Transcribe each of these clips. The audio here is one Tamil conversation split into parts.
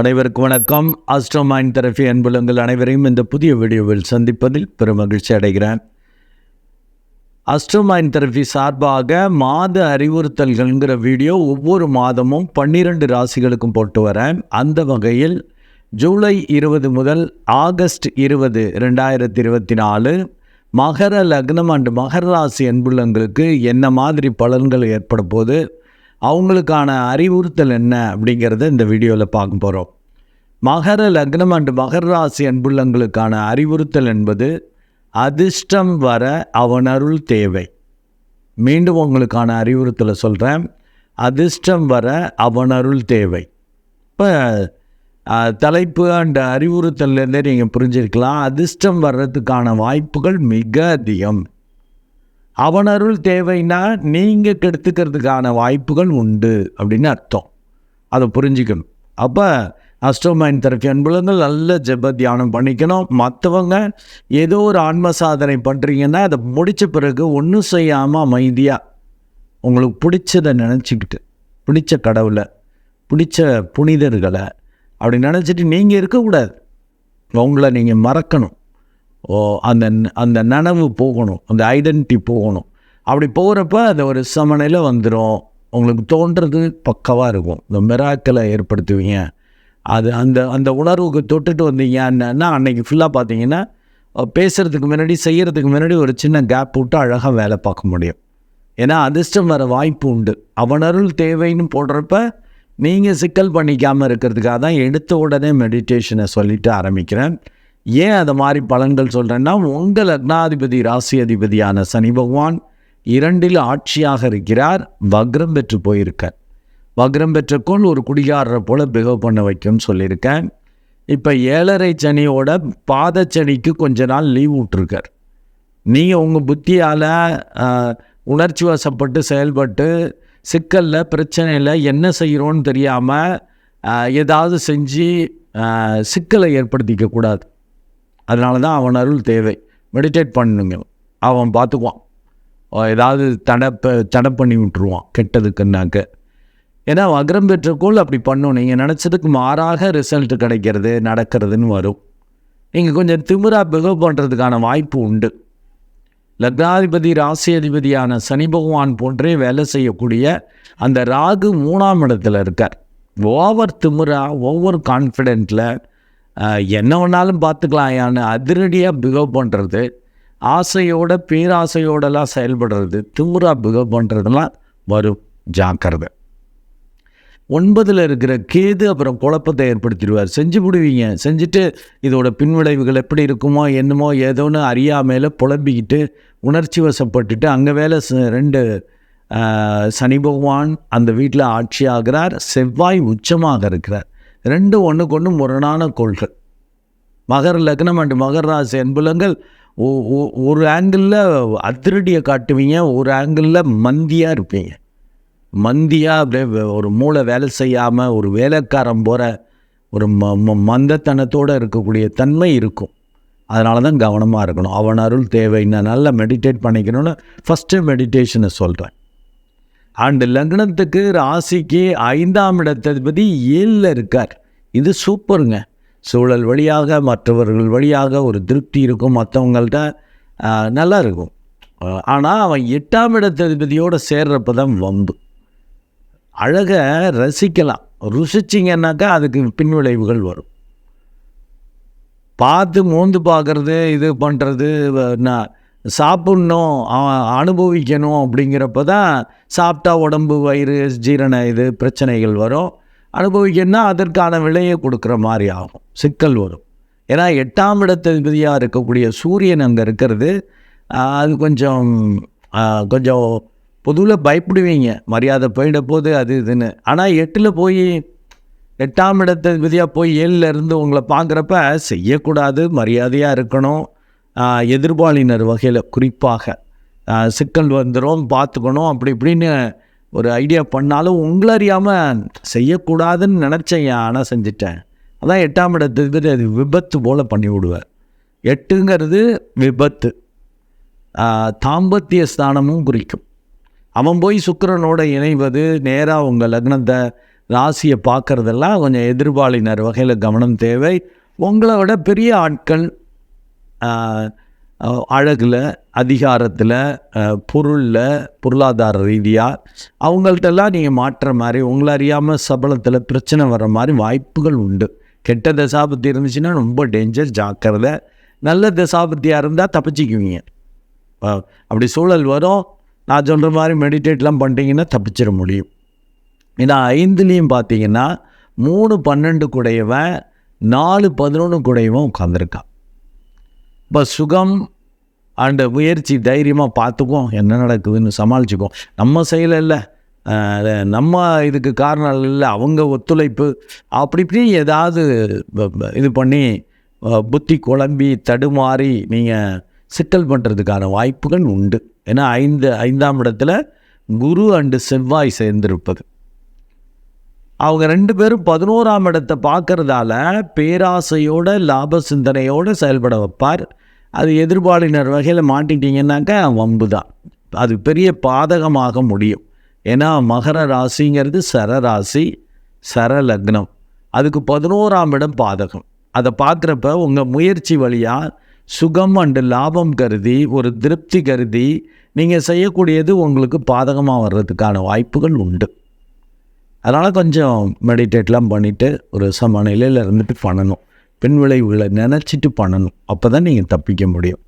அனைவருக்கும் வணக்கம். ஆஸ்ட்ரோமைன் தெரபி அன்புலங்கள் அனைவரையும் இந்த புதிய வீடியோவில் சந்திப்பதில் பெரும் மகிழ்ச்சி அடைகிறேன். மைண்ட் தெரபி சார்பாக மாத அறிவுறுத்தல்கள்ங்கிற வீடியோ ஒவ்வொரு மாதமும் பன்னிரண்டு ராசிகளுக்கும் போட்டு வரேன். அந்த வகையில் ஜூலை இருபது முதல் ஆகஸ்ட் இருபது ரெண்டாயிரத்தி இருபத்தி நாலு மகர லக்னம் அண்டு மகர ராசி அன்புள்ளங்களுக்கு என்ன மாதிரி பலன்கள் ஏற்பட போது அவங்களுக்கான அறிவுறுத்தல் என்ன அப்படிங்கிறத இந்த வீடியோவில் பார்க்க போகிறோம் மகர லக்னம் அண்டு மகர ராசி அன்புள்ளங்களுக்கான அறிவுறுத்தல் என்பது அதிர்ஷ்டம் வர அவனருள் தேவை. மீண்டும் உங்களுக்கான அறிவுறுத்தலை சொல்கிறேன் அதிர்ஷ்டம் வர அவனருள் தேவை. இப்போ தலைப்பு அண்ட் அறிவுறுத்தல்லேருந்தே நீங்கள் புரிஞ்சிருக்கலாம். அதிர்ஷ்டம் வர்றதுக்கான வாய்ப்புகள் மிக அதிகம். அவனருள் தேவைன்னா நீங்கள் கெடுத்துக்கிறதுக்கான வாய்ப்புகள் உண்டு அப்படின்னு அர்த்தம். அதை புரிஞ்சுக்கணும். அப்போ அஸ்ட்ரோமைன் தெரப்பி அன்புலங்கள் நல்ல ஜெப தியானம் பண்ணிக்கணும். மற்றவங்க ஏதோ ஒரு ஆன்ம சாதனை பண்ணுறீங்கன்னா அதை முடித்த பிறகு ஒன்றும் செய்யாமல் அமைதியாக உங்களுக்கு பிடிச்சதை நினச்சிக்கிட்டு பிடிச்ச கடவுளை பிடிச்ச புனிதர்களை அப்படி நினச்சிட்டு நீங்கள் இருக்கக்கூடாது. உங்களை நீங்கள் மறக்கணும். அந்த அந்த நனவு போகணும் அந்த ஐடென்டிட்டி போகணும். அப்படி போகிறப்ப அந்த ஒரு சமநிலை வந்துடும் உங்களுக்கு தோன்றது பக்கவாக இருக்கும். இந்த மிராக்களை ஏற்படுத்துவீங்க. அது அந்த அந்த உணர்வுக்கு தொட்டுட்டு வந்தீங்கன்னா அன்னைக்கு ஃபுல்லாக பார்த்தீங்கன்னா பேசுகிறதுக்கு முன்னாடி செய்கிறதுக்கு முன்னாடி ஒரு சின்ன கேப் விட்டு அழகாக வேலை பார்க்க முடியும். ஏன்னா அதிர்ஷ்டம் வர வாய்ப்பு உண்டு. அவனருள் தேவைன்னு போடுறப்ப நீங்கள் சிக்கல் பண்ணிக்காமல் இருக்கிறதுக்காக தான் எடுத்த உடனே மெடிடேஷனை சொல்லிட்டு ஆரம்பிக்கிறேன். ஏன் அதை மாதிரி பலன்கள் சொல்கிறேன்னா உங்கள் லக்னாதிபதி ராசி அதிபதியான சனி பகவான் இரண்டில் ஆட்சியாக இருக்கிறார் வக்ரம் பெற்று போயிருக்கார். வக்ரம் பெற்ற கோள் ஒரு குடிகாரரை போல் பிஹேவ் பண்ண வைக்கும்னு சொல்லியிருக்கேன். இப்போ ஏழரை சனியோட பாதச்சனிக்கு கொஞ்ச நாள் லீவ் விட்ருக்கார் நீங்கள் உங்கள் புத்தியால் உணர்ச்சி வசப்பட்டு செயல்பட்டு சிக்கலில் பிரச்சனையில் என்ன செய்கிறோன்னு தெரியாமல் ஏதாவது செஞ்சு சிக்கலை ஏற்படுத்திக்க கூடாது. அதனால தான் அவன் அருள் தேவை. மெடிடேட் பண்ணுங்க. அவன் பார்த்துக்குவான் ஏதாவது தடை தடை பண்ணி விட்டுருவான் கெட்டதுக்குன்னாக்க. ஏன்னா அகரம் பெற்றக்கோள் அப்படி பண்ணும். நீங்கள் நினச்சதுக்கு மாறாக ரிசல்ட் கிடைக்கிறது நடக்கிறதுன்னு வரும். நீங்கள் கொஞ்சம் திமிராக பிகவ் பண்ணுறதுக்கான வாய்ப்பு உண்டு. லக்னாதிபதி ராசி அதிபதியான சனி பகவான் போன்றே வேலை செய்யக்கூடிய அந்த ராகு மூணாம் இடத்துல இருக்கார். ஓவர் திமிரா ஓவர் கான்ஃபிடென்ட்டில் என்ன வேணாலும் பார்த்துக்கலாம். அதிரடியாக பிகவ் பண்ணுறது ஆசையோட பேராசையோடலாம் செயல்படுறது திமுறாக பிகவ் பண்ணுறதுலாம் வரும். ஜாக்கிரதை. ஒன்பதில் இருக்கிற கேது அப்புறம் குழப்பத்தை ஏற்படுத்திடுவார். செஞ்சு விடுவீங்க செஞ்சுட்டு இதோட பின்விளைவுகள் எப்படி இருக்குமோ என்னமோ ஏதோன்னு அறியாமையில் புலம்பிக்கிட்டு உணர்ச்சி வசப்பட்டுட்டு அங்கே வேலை ரெண்டு சனி பகவான் அந்த வீட்டில் ஆட்சி ஆகிறார். செவ்வாய் உச்சமாக இருக்கிறார். ரெண்டு ஒன்றுக்கு ஒன்று முரணான கோள்கள். மகர லக்னம் அண்டு மகர ராசி அன்புலங்கள் ஒரு ஆங்கிளில் அதிரடியை காட்டுவீங்க ஒரு ஆங்கிளில் மந்தியாக இருப்பீங்க. மந்தியாக அப்படியே ஒரு மூளை வேலை செய்யாமல் ஒரு வேலைக்காரன் போகிற ஒரு ம மந்தத்தனத்தோடு இருக்கக்கூடிய தன்மை இருக்கும். அதனால தான் கவனமாக இருக்கணும். அவன் அருள் தேவைன்னு நல்லா மெடிடேட் பண்ணிக்கணும்னு ஃபஸ்ட்டு மெடிடேஷனை சொல்கிறேன் அண்டு லக்னத்துக்கு ராசிக்கு ஐந்தாம் இடத்ததிபதி ஏழில் இருக்கார். இது சூப்பருங்க. சூழல் வழியாக மற்றவர்கள் வழியாக ஒரு திருப்தி இருக்கும் மற்றவங்கள்ட்ட நல்லா இருக்கும். ஆனால் அவன் எட்டாம் இடத்ததிபதியோடு சேர்றப்ப தான் வம்பு. அழகை ரசிக்கலாம். ருசிச்சிங்கன்னாக்கா அதுக்கு பின்விளைவுகள் வரும். பார்த்து மோந்து பார்க்குறது இது பண்ணுறது நான் சாப்பிட்ணும் அனுபவிக்கணும் அப்படிங்கிறப்ப தான் சாப்பிட்டா உடம்பு வயிறு ஜீரண இது பிரச்சனைகள் வரும். அனுபவிக்கணும்னா அதற்கான விலையை கொடுக்குற மாதிரி ஆகும். சிக்கல் வரும். ஏன்னா எட்டாம் இடத்ததிபதியாக இருக்கக்கூடிய சூரியன் அங்கே இருக்கிறது. அது கொஞ்சம் கொஞ்சம் பொதுவில் பயப்படுவீங்க. மரியாதை போயிட போது அது இதுன்னு. ஆனால் எட்டில் போய் எட்டாம் இடத்ததிபதியாக போய் ஏழில் இருந்து உங்களை பார்க்குறப்ப செய்யக்கூடாது மரியாதையாக இருக்கணும். எதிர்பாலினர் வகையில் குறிப்பாக சிக்கல் வந்துடும் பார்த்துக்கணும் அப்படி இப்படின்னு ஒரு ஐடியா பண்ணாலும் உங்களை அறியாமல் செய்யக்கூடாதுன்னு நினச்சேன் ஆனால் செஞ்சிட்டேன். அதான் எட்டாம் இடத்துக்கு அது விபத்து போல் பண்ணி விடுவேன் எட்டுங்கிறது விபத்து. தாம்பத்திய ஸ்தானமும் குறிக்கும். அவன் போய் சுக்கரனோட இணைவது நேராக உங்கள் லக்னத்தை ராசியை பார்க்குறதெல்லாம் கொஞ்சம் எதிர்பாலினர் வகையில் கவனம் தேவை. உங்களை விட பெரிய ஆட்கள் அழகில் அதிகாரத்தில் பொருளில் பொருளாதார ரீதியாக அவங்கள்ட்டெல்லாம் நீங்கள் மாற்றுற மாதிரி உங்களை அறியாமல் சபலத்தில் பிரச்சனை வர மாதிரி வாய்ப்புகள் உண்டு. கெட்ட தசாபத்தி இருந்துச்சுன்னா ரொம்ப டேஞ்சர் ஜாக்கிரதை. நல்ல தசாபத்தியாக இருந்தால் தப்பிச்சிக்குவீங்க. அப்படி சூழல் வரும். நான் சொல்கிற மாதிரி மெடிடேட்லாம் பண்ணிட்டீங்கன்னா தப்பிச்சிட முடியும். ஏன்னா ஐந்துலேயும் பார்த்தீங்கன்னா மூணு பன்னெண்டு குடையவன் நாலு பதினொன்று குடையவன் உட்காந்துருக்கான் இப்போ சுகம் அண்டு முயற்சி தைரியமாக பார்த்துக்குவோம் என்ன நடக்குதுன்னு சமாளிச்சுக்குவோம். நம்ம செய்யலை இல்லை. நம்ம இதுக்கு காரணம் இல்லை அவங்க ஒத்துழைப்பு. அப்படி இப்படி ஏதாவது இது பண்ணி புத்தி குழம்பி தடுமாறி நீங்கள் சிக்கல் பண்ணுறதுக்கான வாய்ப்புகள் உண்டு. ஏன்னா ஐந்து ஐந்தாம் இடத்துல குரு அண்டு செவ்வாய் சேர்ந்திருப்பது. அவங்க ரெண்டு பேரும் பதினோராம் இடத்தை பார்க்குறதால பேராசையோட லாப சிந்தனையோடு செயல்பட வைப்பார். அது எதிர்பாலினர் வகையில் மாட்டிக்கிட்டீங்கன்னாக்கா வம்பு தான் அது பெரிய பாதகமாக முடியும். ஏன்னா மகர ராசிங்கிறது சர ராசி சர லக்னம். அதுக்கு பதினோராம் இடம் பாதகம். அதை பார்க்குறப்ப உங்கள் முயற்சி வழியாக சுகம் அண்டு லாபம் கருதி ஒரு திருப்தி கருதி நீங்கள் செய்யக்கூடியது உங்களுக்கு பாதகமாக வர்றதுக்கான வாய்ப்புகள் உண்டு. அதனால் கொஞ்சம் மெடிடேட்லாம் பண்ணிவிட்டு ஒரு சமநிலையில் இருந்துட்டு பண்ணணும். பின் விளைவுகளை நினச்சிட்டு பண்ணணும். அப்போ தான் நீங்கள் தப்பிக்க முடியும்.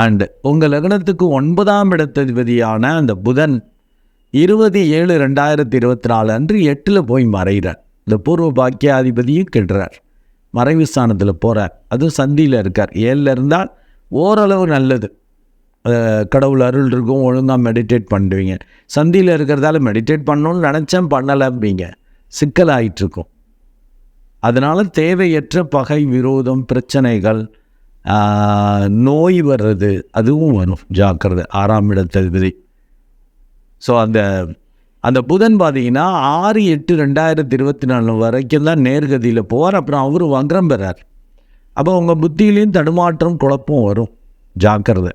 அண்டு உங்கள் லக்னத்துக்கு ஒன்பதாம் இடத்ததிபதியான அந்த புதன் இருபது ஏழு ரெண்டாயிரத்தி இருபத்தி நாலு அன்று எட்டில் போய் மறைகிறார். இந்த பூர்வ பாக்கியாதிபதியும் கெடுறார். மறைவு ஸ்தானத்தில் போகிறார் அதுவும் சந்தியில் இருக்கார். ஏழில் இருந்தால் ஓரளவு நல்லது. கடவுள் அருள் இருக்கும் ஒழுங்காக மெடிடேட் பண்ணுவீங்க. சந்தியில் இருக்கிறதால மெடிடேட் பண்ணணும்னு நினச்சேன் பண்ணலைம்பீங்க சிக்கலாயிட்டு இருக்கும் அதனால் தேவையற்ற பகை விரோதம் பிரச்சனைகள் நோய் வர்றது அதுவும் வரும். ஜாக்கிரதை. ஆறாம் இடத்ததிபதி ஸோ அந்த அந்த புதன் பார்த்தீங்கன்னா ஆறு எட்டு ரெண்டாயிரத்தி இருபத்தி நாலு வரைக்கும் தான் நேர்கதியில் போவார். அப்புறம் அவர் வங்கரம் பெறார். அப்போ உங்கள் புத்தியிலையும் தடுமாற்றம் குழப்பம் வரும். ஜாக்கிரதை.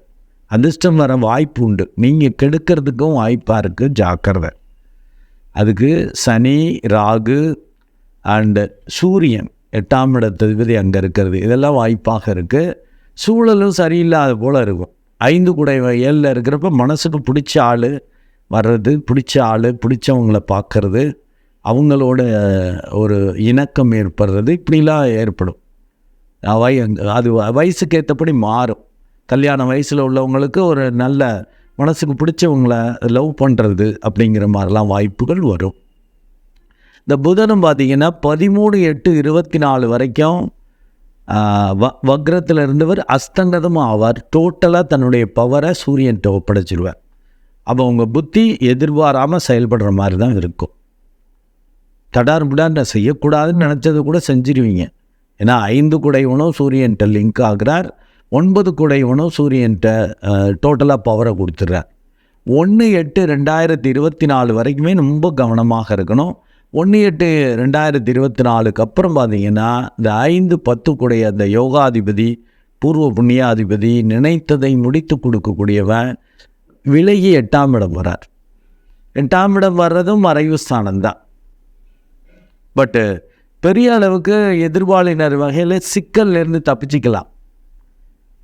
அதிர்ஷ்டம் வர வாய்ப்பு உண்டு. நீங்கள் கெடுக்கிறதுக்கும் வாய்ப்பாக இருக்குது ஜாக்கிரதை. அதுக்கு சனி ராகு அண்டு சூரியன் எட்டாம் இடத்ததிபதி அங்கே இருக்கிறது. இதெல்லாம் வாய்ப்பாக இருக்குது சூழலும் சரியில்லாத போல் இருக்கும். ஐந்து குடை ஏழில் இருக்கிறப்ப மனசுக்கு பிடிச்ச ஆள் வர்றது பிடிச்ச ஆள் பிடிச்சவங்கள பார்க்கறது அவங்களோட ஒரு இணக்கம் ஏற்படுறது இப்படிலாம் ஏற்படும். வய அது வயசுக்கு ஏற்றபடி மாறும். கல்யாண வயசில் உள்ளவங்களுக்கு ஒரு நல்ல மனசுக்கு பிடிச்சவங்கள லவ் பண்ணுறது அப்படிங்கிற மாதிரிலாம் வாய்ப்புகள் வரும். இந்த புதனும் பார்த்தீங்கன்னா பதிமூணு எட்டு இருபத்தி நாலு வரைக்கும் வ வக்ரத்தில் இருந்தவர் அஸ்தங்கதம் ஆவார் டோட்டலாக தன்னுடைய பவரை சூரியன்ட்ட ஒப்படைச்சிடுவார் அப்போ உங்கள் புத்தி எதிர்பாராமல் செயல்படுற மாதிரி தான் இருக்கும். தடார் புடார் செய்யக்கூடாதுன்னு நினச்சது கூட செஞ்சிருவீங்க. ஏன்னா ஐந்து குடைவனும் சூரியன்ட்ட லிங்க் ஆகிறார். ஒன்பது குடைவனும் சூரியன்ட்ட டோட்டலாக பவரை கொடுத்துட்றார். ஒன்று எட்டு ரெண்டாயிரத்தி இருபத்தி நாலு வரைக்குமே ரொம்ப கவனமாக இருக்கணும். ஒன்று எட்டு ரெண்டாயிரத்தி இருபத்தி நாலுக்கு அப்புறம் பார்த்தீங்கன்னா இந்த ஐந்து பத்துக்குடைய அந்த யோகாதிபதி பூர்வ புண்ணியாதிபதி நினைத்ததை முடித்து கொடுக்கக்கூடியவன் விலகி எட்டாம் இடம் வரார் எட்டாம் இடம் வர்றதும் மறைவு ஸ்தானம்தான். பட்டு பெரிய அளவுக்கு எதிர்பாலினர் வகையில் சிக்கல்லேருந்து தப்பிச்சிக்கலாம்.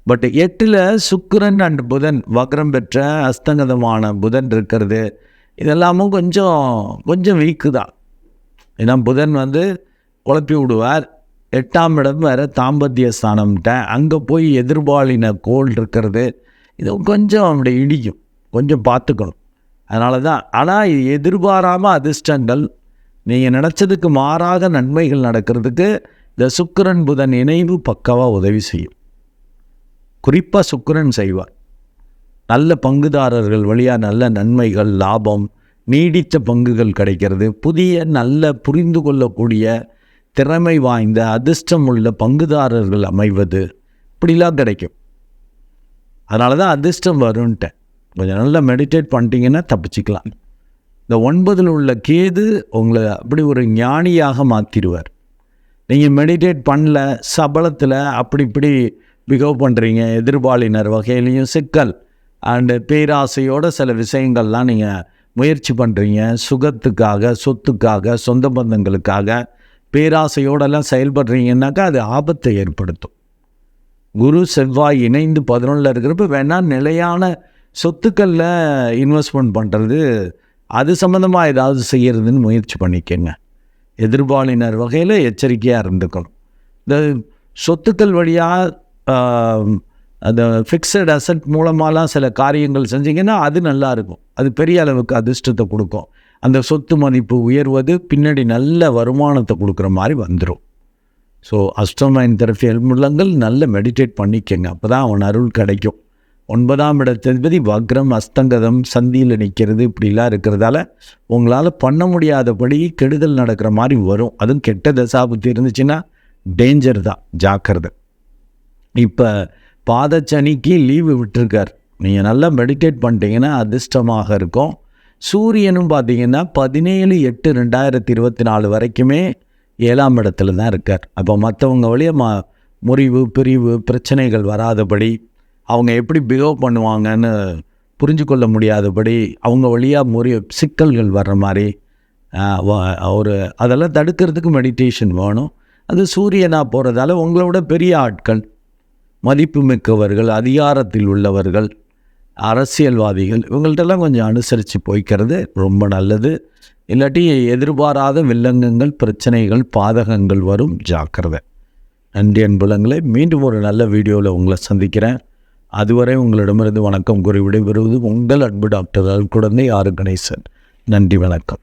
பட் எட்டில் சுக்கிரன் அண்ட் புதன் வக்ரம் பெற்ற அஸ்தங்கதமான புதன் இருக்கிறது. இதெல்லாமும் கொஞ்சம் கொஞ்சம் வீக்கு தான் ஏன்னா புதன் வந்து குழப்பி விடுவார். எட்டாம் இடம் வேறு தாம்பத்திய ஸ்தானம்ட்ட அங்கே போய் எதிர்பாலின கோல் இருக்கிறது. இது கொஞ்சம் அப்படி இடிக்கும். கொஞ்சம் பார்த்துக்கணும். அதனால தான் ஆனால் இது எதிர்பாராமல் அதிர்ஷ்டங்கள். நீங்கள் நினச்சதுக்கு மாறாக நன்மைகள் நடக்கிறதுக்கு இந்த சுக்கரன் புதன் இணைவு பக்காவாக உதவி செய்யும். குறிப்பாக சுக்கரன் செய்வார். நல்ல பங்குதாரர்கள் வழியாக நல்ல நன்மைகள் லாபம் நீடித்த பங்குகள் கிடைக்கிறது. புதிய நல்ல புரிந்து கொள்ளக்கூடிய திறமை வாய்ந்த அதிர்ஷ்டம் உள்ள பங்குதாரர்கள் அமைவது இப்படிலாம் கிடைக்கும். அதனால தான் அதிர்ஷ்டம் வரும்ன்ட்டேன் கொஞ்சம் நல்லா மெடிடேட் பண்ணிட்டீங்கன்னா தப்பிச்சுக்கலாம். இந்த ஒன்பதில் உள்ள கேது உங்களை அப்படி ஒரு ஞானியாக மாற்றிடுவார் நீங்கள் மெடிடேட் பண்ணல சபலத்தில் அப்படி இப்படி பிகவ் பண்ணுறீங்க எதிர்பாலினர் வகையிலையும் சிக்கல் அண்டு பேராசையோட சில விஷயங்கள்லாம் நீங்கள் முயற்சி பண்ணுறீங்க சுகத்துக்காக சொத்துக்காக சொந்த பந்தங்களுக்காக பேராசையோடெல்லாம் செயல்படுறீங்கன்னாக்கா அது ஆபத்தை ஏற்படுத்தும். குரு செவ்வாய் இணைந்து பதினொன்றில் இருக்கிறப்ப வேணால் நிலையான சொத்துக்களில் இன்வெஸ்ட்மெண்ட் பண்ணுறது அது சம்மந்தமாக ஏதாவது செய்கிறதுன்னு முயற்சி பண்ணிக்கங்க. எதிர்பாலினர் வகையில் எச்சரிக்கையாக இருந்துக்கணும். இந்த சொத்துக்கள் வழியாக அந்த ஃபிக்ஸட் அசட் மூலமாகலாம் சில காரியங்கள் செஞ்சிங்கன்னா அது நல்லா இருக்கும் அது பெரிய அளவுக்கு அதிர்ஷ்டத்தை கொடுக்கும். அந்த சொத்து மதிப்பு உயர்வது பின்னாடி நல்ல வருமானத்தை கொடுக்குற மாதிரி வந்துடும் ஸோ அஷ்டமைன் தெரப்பி எல்முள்ளங்கள் நல்ல மெடிடேட் பண்ணிக்கங்க. அப்போ தான் அவன் அருள் கிடைக்கும். ஒன்பதாம் இடத்ததிபதி வக்ரம் அஸ்தங்கதம் சந்தியில் நிற்கிறது இப்படிலாம் இருக்கிறதால உங்களால் பண்ண முடியாதபடி கெடுதல் நடக்கிற மாதிரி வரும். அதுவும் கெட்ட தசாபுத்தி இருந்துச்சுன்னா டேஞ்சர் தான். ஜாக்கிரதை. இப்போ பாதச்சனிக்கு லீவு விட்டுருக்கார். நீங்கள் நல்லா மெடிடேட் பண்ணிட்டீங்கன்னா அதிர்ஷ்டமாக இருக்கும். சூரியனும் பார்த்தீங்கன்னா பதினேழு எட்டு ரெண்டாயிரத்தி இருபத்தி நாலு வரைக்குமே ஏழாம் இடத்துல தான் இருக்கார். அப்போ மற்றவங்க வழியாக ம முறிவு பிரிவு பிரச்சனைகள் வராதபடி அவங்க எப்படி பிஹேவ் பண்ணுவாங்கன்னு புரிஞ்சு கொள்ள முடியாதபடி அவங்க வழியாக முறி சிக்கல்கள் வர்ற மாதிரி ஒரு அதெல்லாம் தடுக்கிறதுக்கு மெடிடேஷன் வேணும். அது சூரியனாக போகிறதால உங்களோட பெரிய ஆட்கள் மதிப்புமிக்கவர்கள் அதிகாரத்தில் உள்ளவர்கள் அரசியல்வாதிகள் இவங்கள்ட்டெல்லாம் கொஞ்சம் அனுசரித்து போய்க்கிறது ரொம்ப நல்லது. இல்லாட்டி எதிர்பாராத வில்லங்கங்கள் பிரச்சனைகள் பாதகங்கள் வரும். ஜாக்கிரதை. நன்றி அன்புலங்களை. மீண்டும் ஒரு நல்ல வீடியோவில் உங்களை சந்திக்கிறேன். அதுவரை உங்களிடமிருந்து வணக்கம் கூறி விடைபெறுவது உங்கள் அன்பு டாக்டர் அருள் குழந்தை ஆறு கணேசன். நன்றி வணக்கம்.